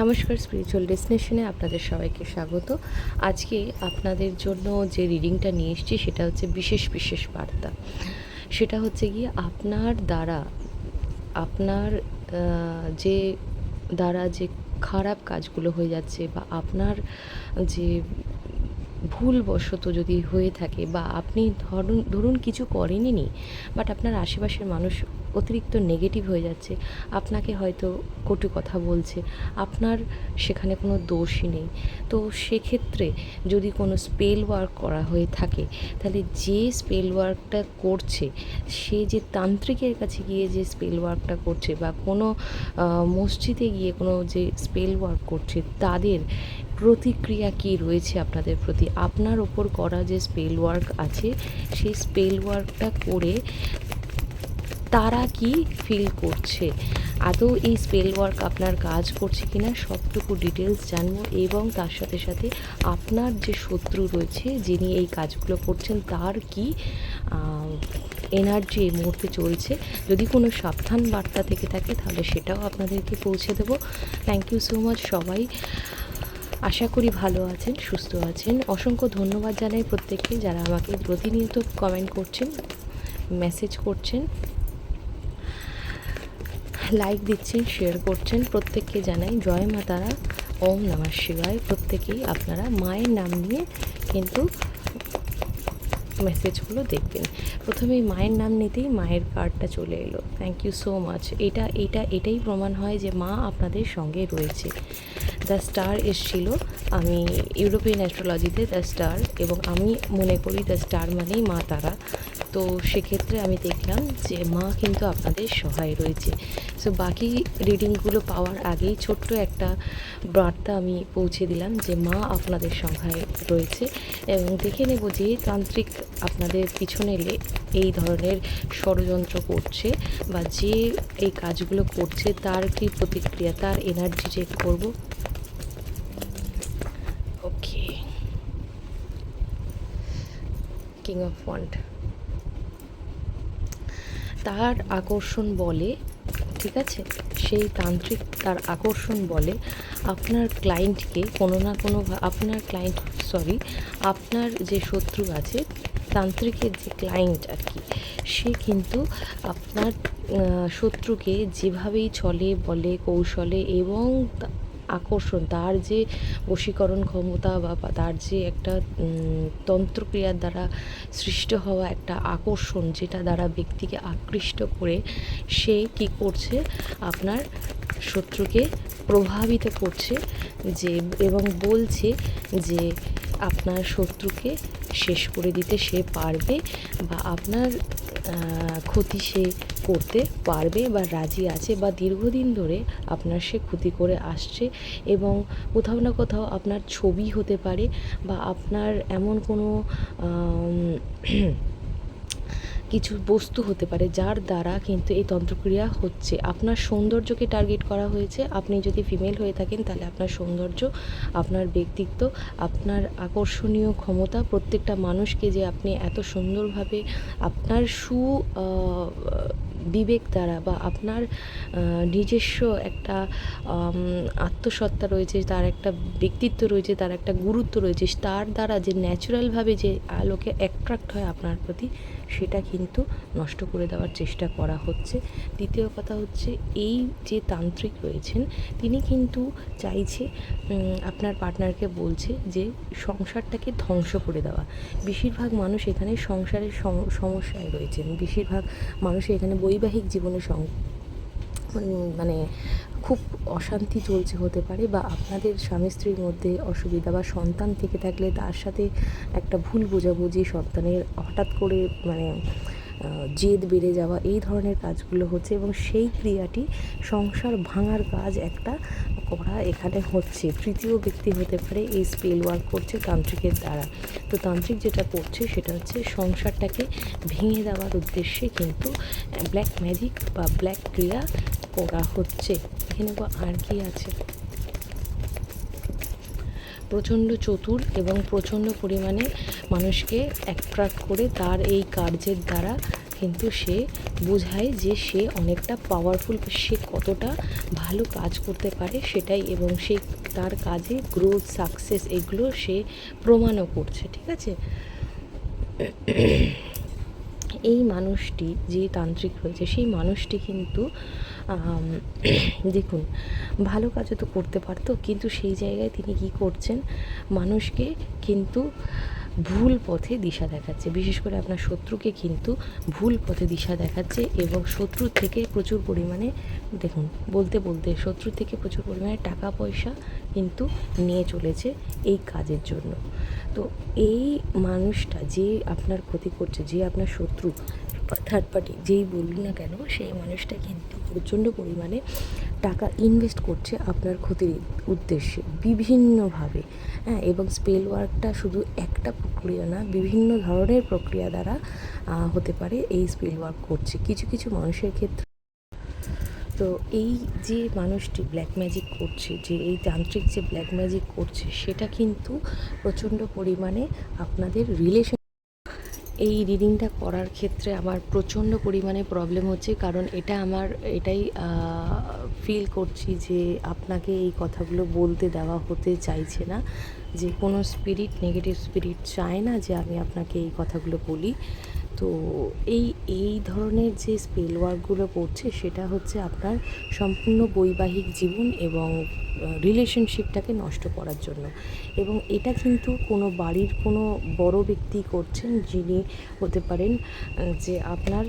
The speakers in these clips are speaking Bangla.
নমস্কার স্পিরিচুয়াল ডেস্টিনেশনে আপনাদের সবাইকে স্বাগত। আজকে আপনাদের জন্য যে রিডিংটা নিয়ে এসেছি, সেটা হচ্ছে বিশেষ বিশেষ বার্তা। সেটা হচ্ছে গিয়ে আপনার দ্বারা, আপনার যে দ্বারা যে খারাপ কাজগুলো হয়ে যাচ্ছে বা আপনার যে ভুলবশত যদি হয়ে থাকে বা আপনি ধরুন ধরুন কিছু করেনই বাট আপনার আশেপাশের মানুষ অতিরিক্ত নেগেটিভ হয়ে যাচ্ছে। আপনাকে হয়তো কটু কথা বলছে। আপনার সেখানে কোনো দোষই নেই। তো সেক্ষেত্রে যদি কোনো স্পেল ওয়ার্ক করা হয়ে থাকে, তাহলে যে স্পেল ওয়ার্কটা করছে, সে যে তান্ত্রিকের কাছে গিয়ে যে স্পেল ওয়ার্কটা করছে বা কোনো মসজিদে গিয়ে কোনো যে স্পেল ওয়ার্ক করছে, তাদের প্রতিক্রিয়া কী রয়েছে আপনাদের প্রতি? আপনার ওপর করা যে স্পেল ওয়ার্ক আছে, সেই স্পেল ওয়ার্কটা করে তারা কি ফিল করছে? আদৌ এই স্পেল ওয়ার্ক আপনার কাজ করছে কিনা সবটুকু ডিটেলস জানব এবং তার সাথে সাথে আপনার যে শত্রু রয়েছে, যিনি এই কাজগুলো করছেন, তার কি এনার্জি এই মুহূর্তে চলছে? যদি কোনো সাবধান বার্তা থেকে থাকে, তাহলে সেটাও আপনাদেরকে পৌঁছে দেবো। থ্যাংক ইউ সো মাচ সবাই। আশা করি ভালো আছেন, সুস্থ আছেন। অসংখ্য ধন্যবাদ জানাই প্রত্যেককে যারা আমাকে প্রতিনিয়ত কমেন্ট করছেন মেসেজ করছেন। লাইক দিচ্ছেন শেয়ার করছেন, প্রত্যেককে জানাই জয় মা তারা, ওম নমঃ শিবায়। প্রত্যেকেই আপনারা মায়ের নাম নিয়ে কিন্তু মেসেজগুলো দেখবেন। প্রথমেই মায়ের নাম নিতেই মায়ের কার্ডটা চলে এলো। থ্যাংক ইউ সো মাচ এটা এটা, এটাই প্রমাণ হয় যে মা আপনাদের সঙ্গে রয়েছে। দ্য স্টার এসছিল, আমি ইউরোপিয়ান অ্যাস্ট্রোলজিতে দ্য স্টার এবং আমি মনে করি দ্য স্টার মানেই মা তারা। তো সেক্ষেত্রে আমি দেখলাম যে মা কিন্তু আপনাদের সহায় রয়েছে। সো বাকি রিডিংগুলো পাওয়ার আগেই ছোট্ট একটা বার্তা আমি পৌঁছে দিলাম যে মা আপনাদের সহায় রয়েছে এবং দেখে নেব যে তান্ত্রিক আপনাদের পিছনে লে- এই ধরনের ষড়যন্ত্র করছে বা যে এই কাজগুলো করছে তার কি প্রতিক্রিয়া, তার এনার্জি চেক করব। ওকে কিং অফ ওয়ান্ড তার আকর্ষণ বলে, ঠিক আছে? সেই তান্ত্রিক তার আকর্ষণ বলে আপনার ক্লায়েন্টকে কোনো না কোনো আপনার ক্লায়েন্ট সরি আপনার যে শত্রু আছে, তান্ত্রিকের যে ক্লায়েন্ট আর কি, সে কিন্তু আপনার শত্রুকে যেভাবেই চলে, বলে, কৌশলে এবং আকর্ষণ, তার যে বশীকরণ ক্ষমতা বা তার যে একটা তন্ত্রক্রিয়ার দ্বারা সৃষ্ট হওয়া একটা আকর্ষণ, যেটা দ্বারা ব্যক্তিকে আকৃষ্ট করে সে কি করছে, আপনার শত্রুকে প্রভাবিত করছে যে, এবং বলছে যে, আপনার শত্রুকে শেষ করে দিতে সে পারবে বা আপনার ক্ষতি সে করতে পারবে বা রাজি আছে বা দীর্ঘদিন ধরে আপনার সে ক্ষতি করে আসছে এবং কোথাও না কোথাও আপনার ছবি হতে পারে বা আপনার এমন কোনো কিছু বস্তু হতে পারে যার দ্বারা কিন্তু এই তন্ত্রক্রিয়া হচ্ছে। আপনার সৌন্দর্যকে টার্গেট করা হয়েছে। আপনি যদি ফিমেল হয়ে থাকেন তাহলে আপনার সৌন্দর্য আপনার ব্যক্তিত্ব আপনার আকর্ষণীয় ক্ষমতা প্রত্যেকটা মানুষকে যে আপনি এত সুন্দরভাবে আপনার সু বিবেক দ্বারা বা আপনার নিজস্ব একটা আম, আত্মসত্তা রয়েছে তার একটা ব্যক্তিত্ব রয়েছে তার একটা গুরুত্ব রয়েছে তার দ্বারা যে ন্যাচারালভাবে যে আলোকে অ্যাট্রাক্ট হয় আপনার প্রতি সেটা কিন্তু নষ্ট করে দেওয়ার চেষ্টা করা হচ্ছে। দ্বিতীয় কথা হচ্ছে, এই যে তান্ত্রিক রয়েছেন, তিনি কিন্তু চাইছে আপনার পার্টনারকে বলছে যে সংসারটাকে ধ্বংস করে দেওয়া। বেশিরভাগ মানুষ এখানে সংসারের সমস্যায় রয়েছেন। বেশিরভাগ মানুষ এখানে বৈবাহিক জীবনে সং মানে খুব অশান্তি চলছে হতে পারে বা আপনাদের স্বামী স্ত্রীর মধ্যে অসুবিধা বা সন্তান থেকে থাকলে তার সাথে একটা ভুল বোঝাবুঝি, সন্তানের হঠাৎ করে মানে জেদ বেড়ে যাওয়া, এই ধরনের কাজগুলো হচ্ছে এবং সেই ক্রিয়াটি সংসার ভাঙার কাজ একটা করা এখানে হচ্ছে, তৃতীয় ব্যক্তি হতে পারে এই স্পেল ওয়ার্ক করছে তান্ত্রিকের দ্বারা। তো তান্ত্রিক যেটা করছে সেটা হচ্ছে সংসারটাকে ভেঙে দেওয়ার উদ্দেশ্যে কিন্তু ব্ল্যাক ম্যাজিক বা ব্ল্যাক ক্রিয়া করা হচ্ছে। এখানে গো আর কি আছে। প্রচণ্ড চতুর এবং প্রচণ্ড পরিমাণে মানুষকে অ্যাট্রাক্ট করে তার এই কার্যের দ্বারা কিন্তু সে বোঝায় যে সে অনেকটা পাওয়ারফুল সে কতটা ভালো কাজ করতে পারে সেটাই এবং সে তার কাজে গ্রোথ সাকসেস এগুলো সে প্রমাণও করছে, ঠিক আছে? এই মানুষটি যে তান্ত্রিক রয়েছে সেই মানুষটি কিন্তু দেখুন, ভালো কাজও তো করতে পারতো, কিন্তু সেই জায়গায় তিনি কি করছেন? মানুষকে কিন্তু ভুল পথে দিশা দেখাচ্ছে। বিশেষ করে আপনার শত্রুকে কিন্তু ভুল পথে দিশা দেখাচ্ছে এবং শত্রুর থেকে প্রচুর পরিমাণে, দেখুন, বলতে বলতে শত্রুর থেকে প্রচুর পরিমাণে টাকা পয়সা কিন্তু নিয়ে চলেছে এই কাজের জন্য। তো এই মানুষটা যে আপনার ক্ষতি করছে, যে আপনার শত্রু থার্ড পার্টি যেই বলুন না কেন, সেই মানুষটা কিন্তু প্রচণ্ড পরিমাণে টাকা ইনভেস্ট করছে আপনার ক্ষতির উদ্দেশ্যে বিভিন্নভাবে। হ্যাঁ এবং স্পেল ওয়ার্কটা শুধু একটা প্রক্রিয়া না, বিভিন্ন ধরনের প্রক্রিয়া দ্বারা হতে পারে এই স্পেল ওয়ার্ক করছে। কিছু কিছু মানুষের ক্ষেত্রে তো এই যে মানুষটি ব্ল্যাক ম্যাজিক করছে, যে এই তান্ত্রিক যে ব্ল্যাক ম্যাজিক করছে, সেটা কিন্তু প্রচণ্ড পরিমাণে আপনাদের রিলেশন এই রিডিংটা করার ক্ষেত্রে আমার প্রচণ্ড পরিমাণে প্রবলেম হচ্ছে। কারণ এটা আমার, এটাই ফিল করছি যে আপনাকে এই কথাগুলো বলতে দেওয়া হতে চাইছে না। যে কোনো স্পিরিট নেগেটিভ স্পিরিট চায় না যে আমি আপনাকে এই কথাগুলো বলি। তো এই এই ধরনের যে স্পেল ওয়ার্কগুলো করছে, সেটা হচ্ছে আপনার সম্পূর্ণ বৈবাহিক জীবন এবং রিলেশনশিপটাকে নষ্ট করার জন্য। এবং এটা কিন্তু কোনো বাড়ির কোনো বড় ব্যক্তি করছেন যিনি হতে পারেন যে আপনার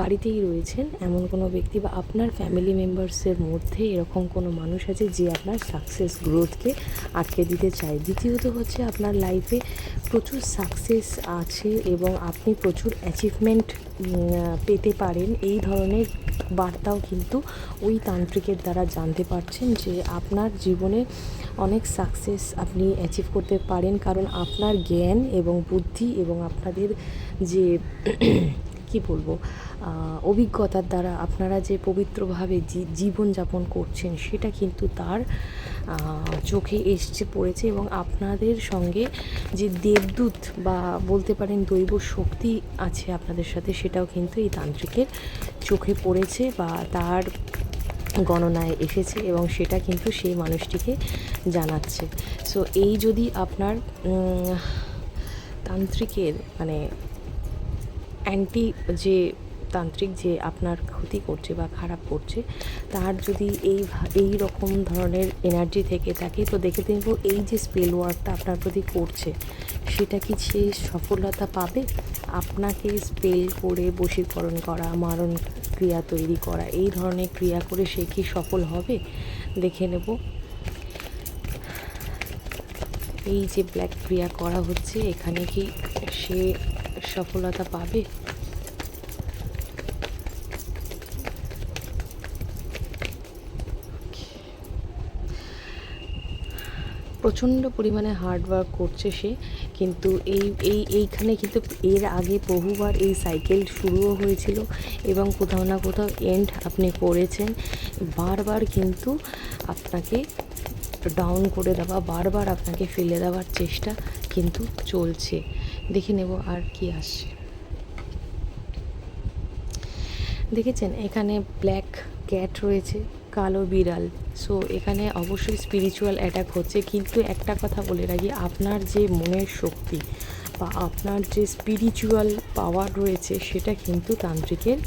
বাড়িতেই রয়েছেন, এমন কোনো ব্যক্তি বা আপনার ফ্যামিলি মেম্বার্সের মধ্যে এরকম কোনো মানুষ আছে যে আপনার সাকসেস গ্রোথকে আটকে দিতে চায়? দ্বিতীয়ত হচ্ছে আপনার লাইফে প্রচুর সাকসেস আছে এবং আপনি প্রচুর অ্যাচিভমেন্ট পেতে পারেন। এই ধরনের বার্তাও কিন্তু ওই তান্ত্রিকের দ্বারা জানতে পারছেন যে আপনার জীবনে অনেক সাকসেস আপনি অ্যাচিভ করতে পারেন। কারণ আপনার জ্ঞান এবং বুদ্ধি এবং আপনাদের যে কি বলব? অভিজ্ঞতার দ্বারা আপনারা যে পবিত্রভাবে জীবনযাপন করছেন, সেটা কিন্তু তার চোখে এসছে, পড়েছে এবং আপনাদের সঙ্গে যে দেবদূত বা বলতে পারেন দৈব শক্তি আছে আপনাদের সাথে, সেটাও কিন্তু এই তান্ত্রিকের চোখে পড়েছে বা তার গণনায় এসেছে এবং সেটা কিন্তু সেই মানুষটিকে জানাচ্ছে। সো এই যদি আপনার তান্ত্রিকের মানে অ্যান্টি যে তান্ত্রিক যে আপনার ক্ষতি করছে বা খারাপ করছে, তার যদি এই এই রকম ধরনের এনার্জি থেকে থাকে, তো দেখে দেখব এই যে স্পেল ওয়ার্কটা আপনার প্রতি করছে, সেটা কি সে সফলতা পাবে? আপনাকে স্পেল করে বশীকরণ করা, মারণ ক্রিয়া তৈরি করা, এই ধরনের ক্রিয়া করে সে কি সফল হবে? দেখে নেব। এই যে ব্ল্যাক ক্রিয়া করা হচ্ছে, এখানে কি সে সফলতা পাবে। প্রচণ্ড পরিমাণে হার্ড ওয়ার্ক করছে সে, কিন্তু এই এই, এইখানে কিন্তু এর আগে বহুবার এই সাইকেল শুরুও হয়েছিল এবং কোথাও না কোথাও এন্ড আপনি করেছেন। বারবার কিন্তু আপনাকে ডাউন করে দেওয়া, বারবার আপনাকে ফেলে দেওয়ার চেষ্টা কিন্তু চলছে। দেখে নেব আর কি আসছে। দেখেছেন, এখানে ব্ল্যাক ক্যাট রয়েছে, কালো বিড়াল। সো এখানে অবশ্যই স্পিরিচুয়াল অ্যাটাক হচ্ছে। কিন্তু একটা কথা বলে রাখি, আপনার যে মনের শক্তি বা আপনার যে স্পিরিচুয়াল পাওয়ার রয়েছে, সেটা কিন্তু তান্ত্রিকের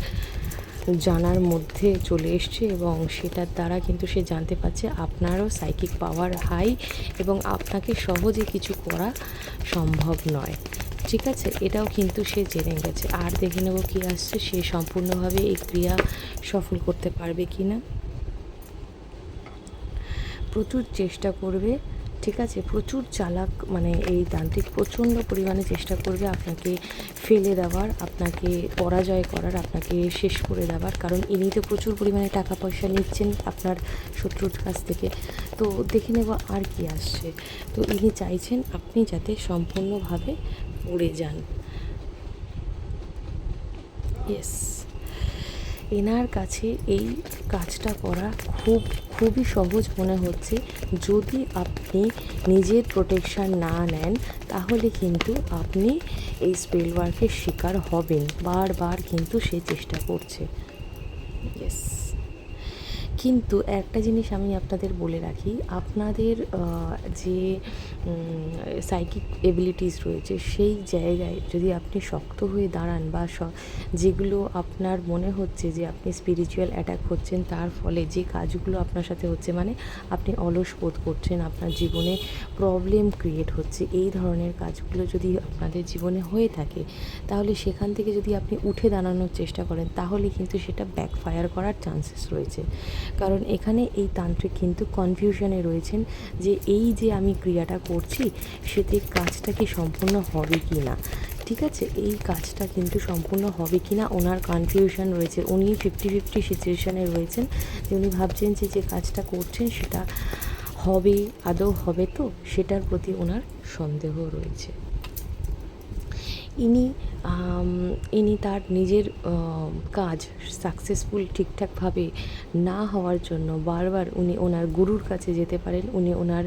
জানার মধ্যে চলে এসছে এবং সেটার দ্বারা কিন্তু সে জানতে পারছে আপনারও সাইকিক পাওয়ার হাই এবং আপনাকে সহজে কিছু করা সম্ভব নয়। ঠিক আছে? এটাও কিন্তু সে জেনে গেছে। আর দেখে নেব কী আসছে, সে সম্পূর্ণভাবে এই ক্রিয়া সফল করতে পারবে কি না। প্রচুর চেষ্টা করবে, ঠিক আছে? প্রচুর চালাক মানে এই তান্ত্রিক প্রচণ্ড পরিমাণে চেষ্টা করবে আপনাকে ফেলে দেওয়ার, আপনাকে পরাজয় করার, আপনাকে শেষ করে দেওয়ার, কারণ ইনি তো প্রচুর পরিমাণে টাকা পয়সা নিচ্ছেন আপনার শত্রুর কাছ থেকে। তো দেখে নেব আর কি আসছে। তো ইনি চাইছেন আপনি যাতে সম্পূর্ণভাবে পড়ে যান। ইয়েস এনার কাছে এই কাজটা করা খুব, খুবই সহজ মনে হচ্ছে। যদি আপনি নিজের প্রোটেকশান না নেন, তাহলে কিন্তু আপনি এই স্পেল ওয়ার্কের শিকার হবেন। বারবার কিন্তু সে চেষ্টা করছে। ইয়েস কিন্তু একটা জিনিস আমি আপনাদের বলে রাখি, আপনাদের যে সাইকিক এবিলিটিস রয়েছে, সেই জায়গায় যদি আপনি শক্ত হয়ে দাঁড়ান বা যেগুলো আপনার মনে হচ্ছে যে আপনি স্পিরিচুয়াল অ্যাটাক হচ্ছেন, তার ফলে যে কাজগুলো আপনার সাথে হচ্ছে মানে আপনি অলস বোধ করছেন, আপনার জীবনে প্রবলেম ক্রিয়েট হচ্ছে, এই ধরনের কাজগুলো যদি আপনাদের জীবনে হয়ে থাকে, তাহলে সেখান থেকে যদি আপনি উঠে দাঁড়ানোর চেষ্টা করেন, তাহলে কিন্তু সেটা ব্যাকফায়ার করার চান্সেস রয়েছে। কারণ এখানে এই তান্ত্রিক কিন্তু কনফিউশনে রয়েছেন যে এই যে আমি ক্রিয়াটা করছি, সেতে কাজটা কি সম্পূর্ণ হবে কি না ঠিক আছে? এই কাজটা কিন্তু সম্পূর্ণ হবে কি না ওনার কনফিউশন রয়েছে। উনি ফিফটি ফিফটি সিচুয়েশানে রয়েছেন যে উনি ভাবছেন যে যে কাজটা করছেন সেটা হবে, আদৌ হবে তো? সেটার প্রতি ওনার সন্দেহ রয়েছে। ইনি ইনি তার নিজের কাজ সাকসেসফুল ঠিকঠাকভাবে না হওয়ার জন্য বারবার উনি ওনার গুরুর কাছে যেতে পারেন। উনি ওনার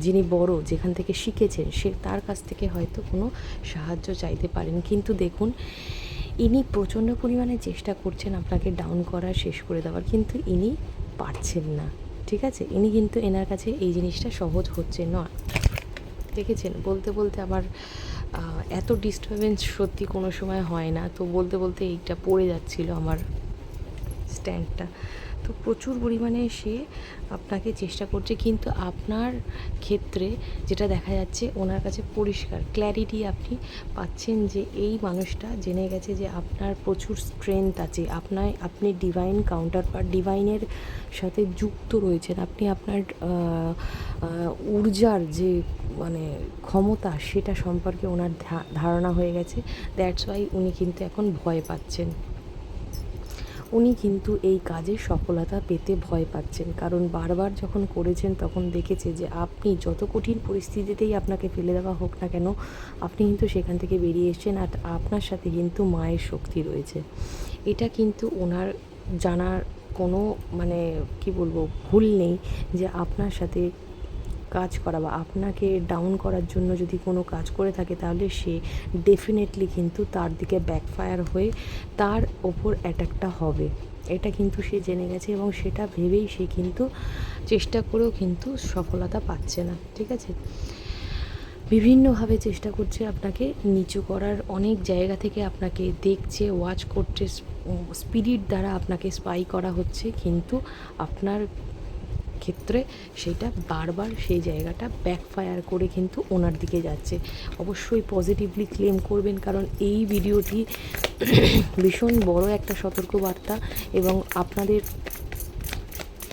যিনি বড় যেখান থেকে শিখেছেন সে তার কাছ থেকে হয়তো কোনো সাহায্য চাইতে পারেন। কিন্তু দেখুন ইনি প্রচণ্ড পরিমাণে চেষ্টা করছেন আপনাকে ডাউন করার শেষ করে দেওয়ার কিন্তু ইনি পারছেন না। ঠিক আছে? ইনি কিন্তু এনার কাছে এই জিনিসটা সহজ হচ্ছে না দেখেছেন? বলতে বলতে আহ, এত ডিস্টারবেন্স সত্যি কোনো সময় হয় না। তো বলতে বলতে এইটা পড়ে যাচ্ছিল আমার স্ট্যান্ডটা তো প্রচুর পরিমাণে সে আপনাকে চেষ্টা করছে, কিন্তু আপনার ক্ষেত্রে যেটা দেখা যাচ্ছে ওনার কাছে পরিষ্কার ক্ল্যারিটি আপনি পাচ্ছেন যে এই মানুষটা জেনে গেছে যে আপনার প্রচুর স্ট্রেংথ আছে, আপনার, আপনি ডিভাইন কাউন্টার পার্ট ডিভাইনের সাথে যুক্ত রয়েছেন, আপনি আপনার ঊর্জার যে মানে ক্ষমতা সেটা সম্পর্কে ওনার ধারণা হয়ে গেছে দ্যাটস ওয়াই উনি কিন্তু এখন ভয় পাচ্ছেন। উনি কিন্তু এই কাজে সফলতা পেতে ভয় পাচ্ছেন। কারণ বারবার যখন করেছেন, তখন দেখেছে যে আপনি যত কঠিন পরিস্থিতিতেই আপনাকে ফেলে দেওয়া হোক না কেন, আপনি কিন্তু সেখান থেকে বেরিয়ে এসেছেন আর আপনার সাথে কিন্তু মায়ের শক্তি রয়েছে। এটা কিন্তু ওনার জানার কোনো মানে কি বলব, ভুল নেই যে আপনার সাথে কাজ করা বা আপনাকে ডাউন করার জন্য যদি কোনো কাজ করে থাকে, তাহলে সে ডেফিনেটলি কিন্তু তার দিকে ব্যাকফায়ার হয়ে তার ওপর অ্যাটাকটা হবে। এটা কিন্তু সে জেনে গেছে এবং সেটা ভেবেই সে কিন্তু চেষ্টা করেও কিন্তু সফলতা পাচ্ছে না, ঠিক আছে? বিভিন্নভাবে চেষ্টা করছে আপনাকে নিচু করার, অনেক জায়গা থেকে আপনাকে দেখছে ওয়াচ করছে স্পিরিট দ্বারা আপনাকে স্পাই করা হচ্ছে, কিন্তু আপনার ক্ষেত্রে সেটা বারবার সেই জায়গাটা ব্যাকফায়ার করে কিন্তু ওনার দিকে যাচ্ছে। অবশ্যই পজিটিভলি ক্লেম করবেন কারণ এই ভিডিওটি ভীষণ বড় একটা সতর্কবার্তা এবং আপনাদের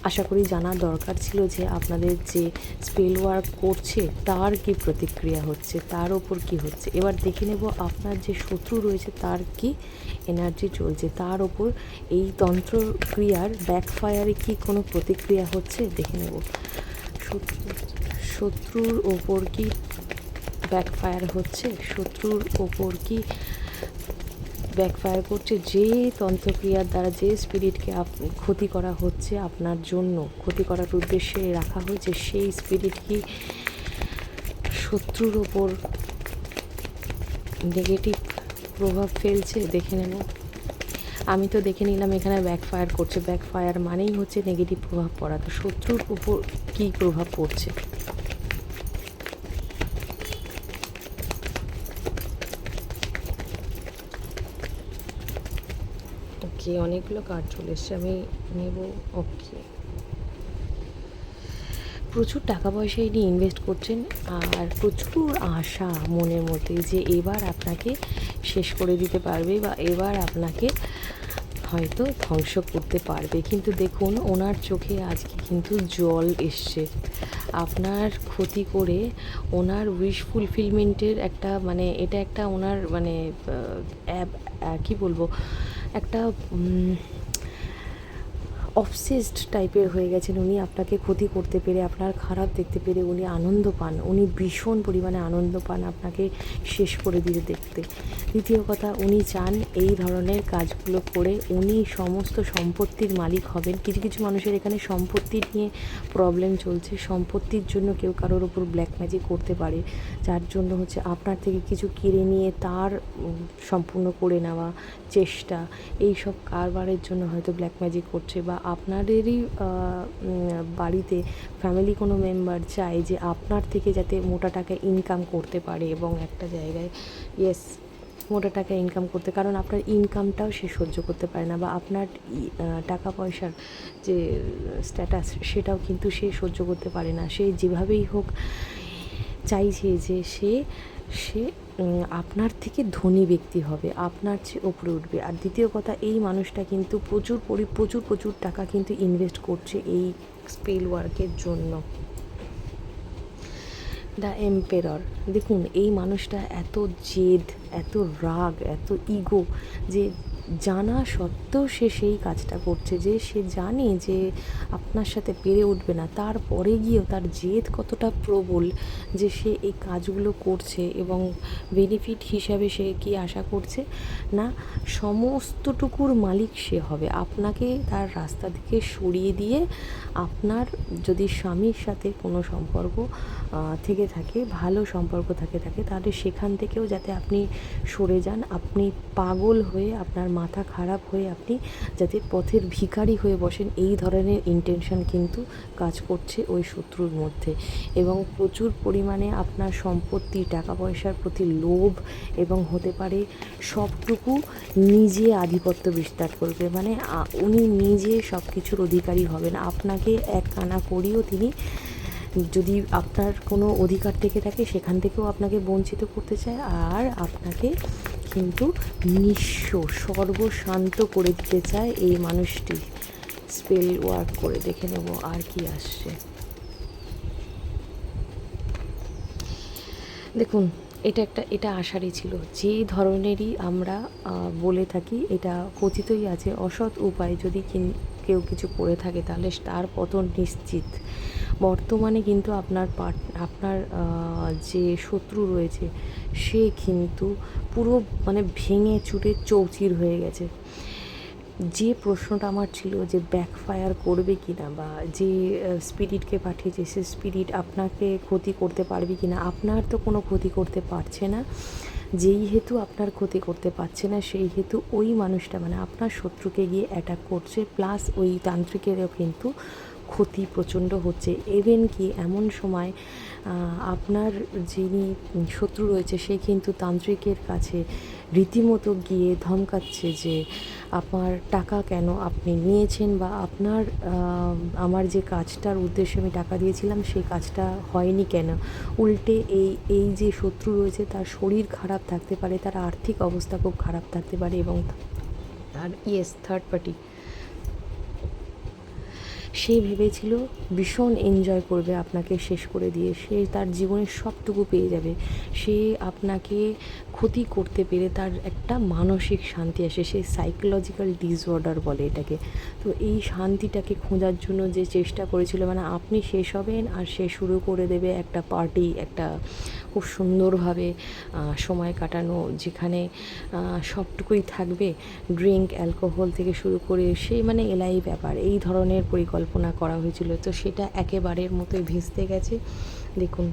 আশা করি জানা দরকার ছিল যে আপনাদের যে স্পেল ওয়ার্ক করছে, তার কি প্রতিক্রিয়া হচ্ছে, তার ওপর কি হচ্ছে। এবার দেখে নেব আপনার যে শত্রু রয়েছে, তার কি এনার্জি চলছে, তার ওপর এই তন্ত্রক্রিয়ার ব্যাকফায়ারে কি কোনো প্রতিক্রিয়া হচ্ছে? দেখে নেব। শত্রু- শত্রুর ওপর কি ব্যাকফায়ার হচ্ছে? শত্রুর ওপর কি ব্যাকফায়ার করছে, যে তন্ত্রক্রিয়ার দ্বারা যে স্পিরিটকে ক্ষতি করা হচ্ছে আপনার জন্য, ক্ষতি করার উদ্দেশ্যে রাখা হয়েছে, সেই স্পিরিট কি শত্রুর ওপর নেগেটিভ প্রভাব ফেলছে? দেখে নেব। আমি তো দেখে নিলাম এখানে ব্যাকফায়ার করছে। ব্যাকফায়ার মানেই হচ্ছে নেগেটিভ প্রভাব পড়া। তো শত্রুর উপর কী প্রভাব পড়ছে? ওকে অনেকগুলো কার্ড চলে এসছে, আমি নেব ওকে প্রচুর টাকা পয়সা ইনি ইনভেস্ট করছেন, আর প্রচুর আশা মনের মধ্যে যে এবার আপনাকে শেষ করে দিতে পারবে বা এবার আপনাকে হয়তো ধ্বংস করতে পারবে। কিন্তু দেখুন, ওনার চোখে আজকে কিন্তু জল এসছে। আপনার ক্ষতি করে ওনার উইশ ফুলফিলমেন্টের একটা মানে এটা একটা ওনার মানে কি বলব? একটা অবসেসড টাইপের হয়ে গেছেন। উনি আপনাকে ক্ষতি করতে পেরে, আপনার খারাপ দেখতে পেরে উনি আনন্দ পান। উনি ভীষণ পরিমাণে আনন্দ পান আপনাকে শেষ করে দিতে দেখতে। দ্বিতীয় কথা, উনি চান এই ধরনের কাজগুলো করে উনি সমস্ত সম্পত্তির মালিক হবেন। কিছু কিছু মানুষের এখানে সম্পত্তি নিয়ে প্রবলেম চলছে। সম্পত্তির জন্য কেউ কারোর ওপর ব্ল্যাক ম্যাজিক করতে পারে। যার জন্য হচ্ছে আপনার থেকে কিছু কেড়ে নিয়ে তার সম্পূর্ণ করে নেওয়া চেষ্টা। এই সব কারবারের জন্য হয়তো ব্ল্যাক ম্যাজিক করছে বা আপনাদেরই বাড়িতে ফ্যামিলি কোনো মেম্বার চায় যে আপনার থেকে যাতে মোটা টাকা ইনকাম করতে পারে এবং একটা জায়গায় ইয়েস মোটা টাকা ইনকাম করতে, কারণ আপনার ইনকামটাও সে সহ্য করতে পারে না বা আপনার টাকা পয়সার যে স্ট্যাটাস সেটাও কিন্তু সে সহ্য করতে পারে না। সে যেভাবেই হোক চাইছে যে সে সে আপনার থেকে ধনী ব্যক্তি হবে, আপনার চেয়ে ওপরে উঠবে। আর দ্বিতীয় কথা, এই মানুষটা কিন্তু প্রচুর পরি, প্রচুর প্রচুর টাকা কিন্তু ইনভেস্ট করছে এই স্পেল ওয়ার্কের জন্য। দ্য এম্পেরর দেখুন, এই মানুষটা এত জেদ, এত রাগ, এত ইগো যে জানা সত্ত্বেও সে সেই কাজটা করছে যে সে জানে যে আপনার সাথে পেরে উঠবে না। তারপরে গিয়েও তার জেদ কতটা প্রবল যে সে এই কাজগুলো করছে এবং বেনিফিট হিসাবে সে কি আশা করছে? না, সমস্তটুকুর মালিক সে হবে। আপনাকে তার রাস্তা থেকে সরিয়ে দিয়ে আপনার যদি স্বামীর সাথে কোনো সম্পর্ক থেকে থাকে, ভালো সম্পর্ক থাকে থাকে, তাহলে সেখান থেকেও যাতে আপনি সরে যান, আপনি পাগল হয়ে আপনার মাথা খারাপ হয়ে আপনি যাতে পথের ভিখারি হয়ে বসেন, এই ধরনের ইন্টেনশন কিন্তু কাজ করছে ওই শত্রুর মধ্যে। এবং প্রচুর পরিমাণে আপনার সম্পত্তি টাকা পয়সার প্রতি লোভ এবং হতে পারে সবটুকু নিজে আধিপত্য বিস্তার করবে। মানে উনি নিজে সব কিছুর অধিকারী হবেন। আপনাকে এক কানা করিয়েও তিনি যদি আপনার কোনো অধিকার থেকে থাকে, সেখান থেকেও আপনাকে বঞ্চিত করতে চায়। আর আপনাকে কিন্তু নিঃস্ব, সর্বশান্ত করে দিতে চায় এই মানুষটি। স্পেল ওয়ার্ক করে দেখে নেব আর কি আসছে। দেখুন, এটা একটা, এটা আশারই ছিল। যে ধরনেরই আমরা বলে থাকি, এটা কথিতই আছে, অসৎ উপায় যদি কেউ কিছু করে থাকে, তাহলে তার পতন নিশ্চিত। বর্তমানে কিন্তু আপনার পার্ট, আপনার যে শত্রু রয়েছে, সে কিন্তু পুরো মানে ভেঙে চুরে চৌচির হয়ে গেছে। যে প্রশ্নটা আমার ছিল যে ব্যাকফায়ার করবে কি না বা যে স্পিরিটকে পাঠিয়েছে, সে স্পিরিট আপনাকে ক্ষতি করতে পারবে কি না আপনার তো কোনো ক্ষতি করতে পারছে না। যেই হেতু আপনার ক্ষতি করতে পারছে না, সেই হেতু ওই মানুষটা মানে আপনার শত্রুকে গিয়ে অ্যাটাক করছে প্লাস ওই তান্ত্রিকেরও কিন্তু ক্ষতি প্রচণ্ড হচ্ছে। ইভেন কি এমন সময় আপনার যিনি শত্রু রয়েছে, সে কিন্তু তান্ত্রিকের কাছে রীতিমতো গিয়ে ধমকাচ্ছে যে, আপনার টাকা কেন আপনি নিয়েছেন বা আপনার আমার যে কাজটার উদ্দেশ্যে আমি টাকা দিয়েছিলাম, সেই কাজটা হয়নি কেন? উল্টে এই এই যে শত্রু রয়েছে, তার শরীর খারাপ থাকতে পারে, তার আর্থিক অবস্থা খুব খারাপ থাকতে পারে এবং তার ইয়েস থার্ড পার্টি সে ভেবেছিল ভীষণ এনজয় করবে আপনাকে শেষ করে দিয়ে। সে তার জীবনের সবটুকু পেয়ে যাবে। সে আপনাকে ক্ষতি করতে পেরে তার একটা মানসিক শান্তি আসে, সে সাইকোলজিক্যাল ডিসঅর্ডার বলে এটাকে। তো এই শান্তিটাকে খোঁজার জন্য যে চেষ্টা করেছিল মানে আপনি শেষ হবেন আর সে শুরু করে দেবে একটা পার্টি একটা খুব সুন্দরভাবে সময় কাটানো যেখানে সবটুকুই থাকবে। ড্রিঙ্ক অ্যালকোহল থেকে শুরু করে সেই মানে এলাই ব্যাপার, এই ধরনের পরিকল্পনা করা হয়েছিল। তো সেটা একেবারের মতোই ভেস্তে গেছে। দেখুন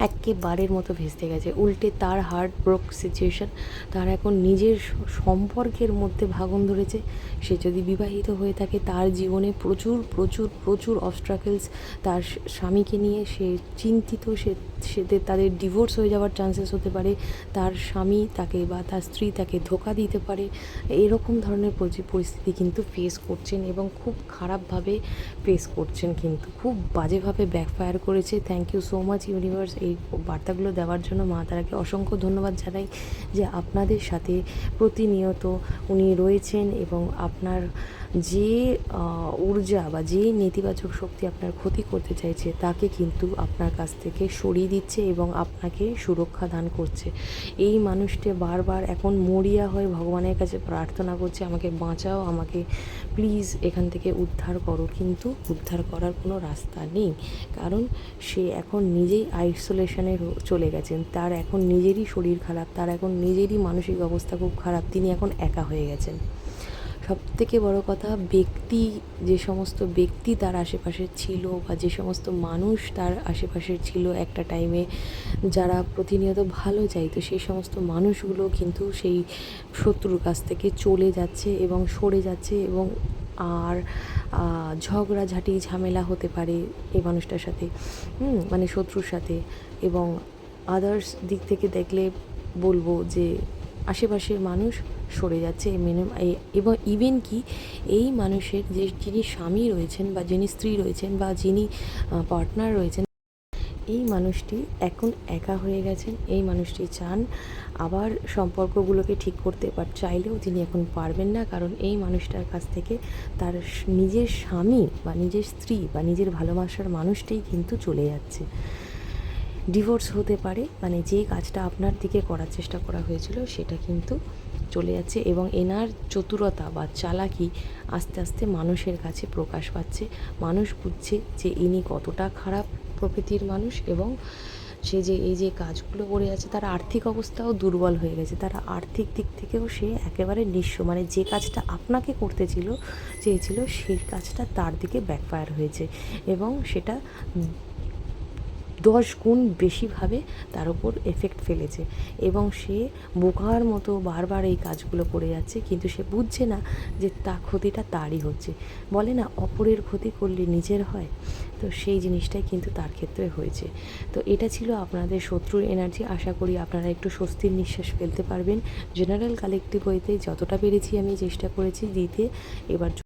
একেবারের মতো ভেস্তে গেছে। উল্টে তার হার্ট ব্রোক সিচুয়েশন তার এখন নিজের সম্পর্কের মধ্যে ভাগন ধরেছে। সে যদি বিবাহিত হয়ে থাকে, তার জীবনে প্রচুর প্রচুর প্রচুর অবস্ট্রাকেলস তার স্বামীকে নিয়ে সে চিন্তিত, সে সে তাদের ডিভোর্স হয়ে যাওয়ার চান্সেস হতে পারে। তার স্বামী তাকে বা তার স্ত্রী তাকে ধোকা দিতে পারে। এরকম ধরনের পরিস্থিতি কিন্তু ফেস করছেন এবং খুব খারাপভাবে ফেস করছেন কিন্তু। খুব বাজেভাবে ব্যাকফায়ার করেছে। Thank you so much universe এই বার্তাগুলো দেওয়ার জন্য মা তারাকে অসংখ্য ধন্যবাদ জানাই যে আপনাদের সাথে প্রতিনিয়ত উনি রয়েছেন এবং আপনার যে ঊর্জা বা যে নেতিবাচক শক্তি আপনার ক্ষতি করতে চাইছে, তাকে কিন্তু আপনার কাছ থেকে সরিয়ে দিচ্ছে এবং আপনাকে সুরক্ষা দান করছে। এই মানুষটি বারবার এখন মরিয়া হয়ে ভগবানের কাছে প্রার্থনা করছে, আমাকে বাঁচাও, আমাকে প্লিজ এখান থেকে উদ্ধার করো। কিন্তু উদ্ধার করার কোনো রাস্তা নেই। কারণ সে এখন নিজেই আইসোলেশনে চলে গেছেন। তার এখন নিজেরই শরীর খারাপ, তার এখন নিজেরই মানসিক অবস্থা খুব খারাপ। তিনি এখন একা হয়ে গেছেন। সব থেকে বড় কথা, ব্যক্তি, যে সমস্ত ব্যক্তি তার আশেপাশে ছিল বা যে সমস্ত মানুষ তার আশেপাশে ছিল একটা টাইমে যারা প্রতিনিয়ত ভালো চাইতো, সেই সমস্ত মানুষগুলো কিন্তু সেই শত্রুর কাছ থেকে চলে যাচ্ছে এবং সরে যাচ্ছে এবং আর ঝগড়াঝাটি ঝামেলা হতে পারে এই মানুষটার সাথে মানে শত্রুর সাথে এবং আদার্স দিক থেকে দেখলে বলব যে আশেপাশের মানুষ সরে যাচ্ছে। এবং ইভেন কি, এই মানুষের যে যিনি স্বামী রয়েছেন বা যিনি স্ত্রী রয়েছেন বা যিনি পার্টনার রয়েছেন, এই মানুষটি এখন একা হয়ে গেছেন। এই মানুষটি চান আবার সম্পর্কগুলোকে ঠিক করতে বাট চাইলেও তিনি এখন পারবেন না, কারণ এই মানুষটার কাছ থেকে তার নিজের স্বামী বা নিজের স্ত্রী বা নিজের ভালোবাসার মানুষটাই কিন্তু চলে যাচ্ছে। ডিভোর্স হতে পারে মানে যে কাজটা আপনার দিকে করার চেষ্টা করা হয়েছিল সেটা কিন্তু চলে যাচ্ছে এবং এনার চতুরতা বা চালাকি আস্তে আস্তে মানুষের কাছে প্রকাশ পাচ্ছে। মানুষ বুঝছে যে ইনি কতটা খারাপ প্রকৃতির মানুষ এবং সে যে এই যে কাজগুলো করে যাচ্ছে তার আর্থিক অবস্থাও দুর্বল হয়ে গেছে। তারা আর্থিক দিক থেকেও সে একেবারে নিঃস্ব মানে যে কাজটা আপনাকে করতে ছিল চেয়েছিল সেই কাজটা তার দিকে ব্যাকফায়ার হয়েছে এবং সেটা দশ গুণ বেশিভাবে তার উপর এফেক্ট ফেলেছে। এবং সে বোকার মতো বারবার এই কাজগুলো করে যাচ্ছে, কিন্তু সে বুঝছে না যে তা ক্ষতিটা তারই হচ্ছে। বলে না, অপরের ক্ষতি করলে নিজের হয়? তো সেই জিনিসটাই কিন্তু তার ক্ষেত্রে হয়েছে। তো এটা ছিল আপনাদের শত্রুর এনার্জি আশা করি আপনারা একটু স্বস্তির নিঃশ্বাস ফেলতে পারবেন। জেনারেল কালেক্টিভ বইতে যতটা পেরেছি আমি চেষ্টা করেছি দিতে। এবার